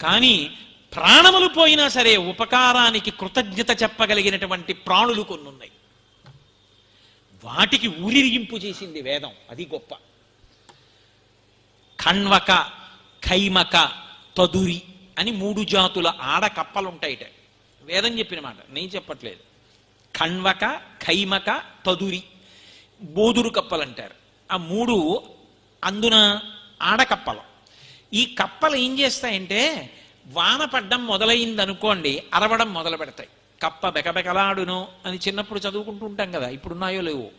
కానీ ప్రాణములు పోయినా సరే ఉపకారానికి కృతజ్ఞత చెప్పగలిగినటువంటి ప్రాణులు కొన్ని ఉన్నాయి వాటికి ఊరిరిగింపు చేసింది వేదం. అది గొప్ప. కణ్వక ఖైమక తదురి అని మూడు జాతుల ఆడ కప్పలుంటాయిట. వేదం చెప్పిన మాట. నేను చెప్పట్లేదు. కణ్వక ఖైమక తదురి. బోదురు కప్పలు అంటారు ఆ మూడు అందున ఆడకప్పలు ఈ కప్పలు ఏం చేస్తాయంటే వాన పడ్డం మొదలైంది అనుకోండి అరవడం మొదలు పెడతాయి. కప్ప బెకబెకలాడును అని చిన్నప్పుడు చదువుకుంటూ ఉంటాం కదా ఇప్పుడున్నాయో లేవు.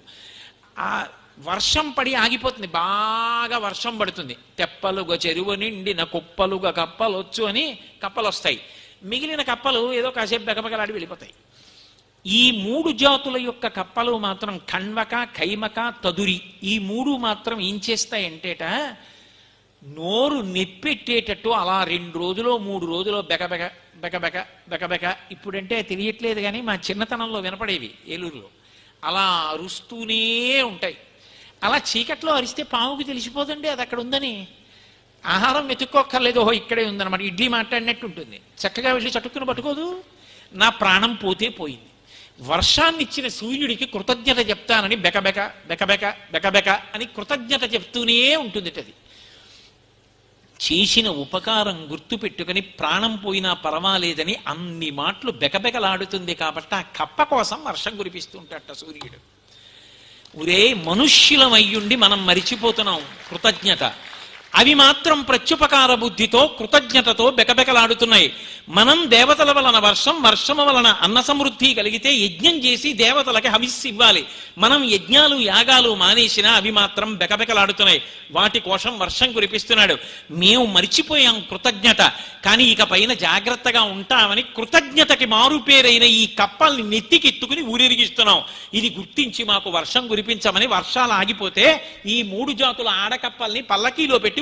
ఆ వర్షం పడి ఆగిపోతుంది. బాగా వర్షం పడుతుంది. తెప్పలుగా చెరువు నిండిన కుప్పలుగా కప్పలు వచ్చు అని కప్పలు వస్తాయి మిగిలిన కప్పలు ఏదో కాసేపు బెకబెకలాడి వెళ్ళిపోతాయి. ఈ మూడు జాతుల యొక్క కప్పలు మాత్రం కణ్వక కైమక తదురి ఈ మూడు మాత్రం ఏం చేస్తాయంటేట నోరు నెప్పెట్టేటట్టు అలా రెండు రోజులో మూడు రోజులో బెకబెక బెకబెక బెకబెక ఇప్పుడంటే తెలియట్లేదు కానీ మా చిన్నతనంలో వినపడేవి ఏలూరులో. అలా అరుస్తూనే ఉంటాయి. అలా చీకట్లో అరిస్తే పావుకి తెలిసిపోదండి అది అక్కడ ఉందని. ఆహారం వెతుక్కోక్కర్లేదు ఓహో ఇక్కడే ఉందన్నమాట. ఇడ్లీ మాట్లాడినట్టు ఉంటుంది చక్కగా వెళ్ళి చటుక్కున పట్టుకోదు. నా ప్రాణం పోతే పోయింది. వర్షాన్ని ఇచ్చిన సూర్యుడికి కృతజ్ఞత చెప్తానని బెకబెక బెకబెక బెకబెక అని కృతజ్ఞత చెప్తూనే ఉంటుంది అది చేసిన ఉపకారం గుర్తు పెట్టుకుని ప్రాణం పోయినా పర్వాలేదని అన్ని మాటలు బెకబెకలాడుతుంది కాబట్టి ఆ కప్ప కోసం వర్షం కురిపిస్తుంటాట సూర్యుడు. ఒరే మనుష్యులమయ్యుండి మనం మరిచిపోతున్నాం. కృతజ్ఞత. అవి మాత్రం ప్రత్యుపకార బుద్ధితో కృతజ్ఞతతో బెకబెకలాడుతున్నాయి. మనం దేవతల వలన వర్షం వర్షము వలన అన్న సమృద్ధి కలిగితే యజ్ఞం చేసి దేవతలకి హవిస్సు ఇవ్వాలి. మనం యజ్ఞాలు యాగాలు మానేసినా అవి మాత్రం బెకబెకలాడుతున్నాయి. వాటి కోసం వర్షం కురిపిస్తున్నాడు. మేము మరిచిపోయాం కృతజ్ఞత. కానీ ఇక పైన జాగ్రత్తగా ఉంటామని కృతజ్ఞతకి మారుపేరైన ఈ కప్పల్ని నెత్తికెత్తుకుని ఊరిరిగిస్తున్నాం ఇది గుర్తించి మాకు వర్షం కురిపించమని వర్షాలు ఆగిపోతే ఈ మూడు జాతుల ఆడకప్పల్ని పల్లకీలో పెట్టి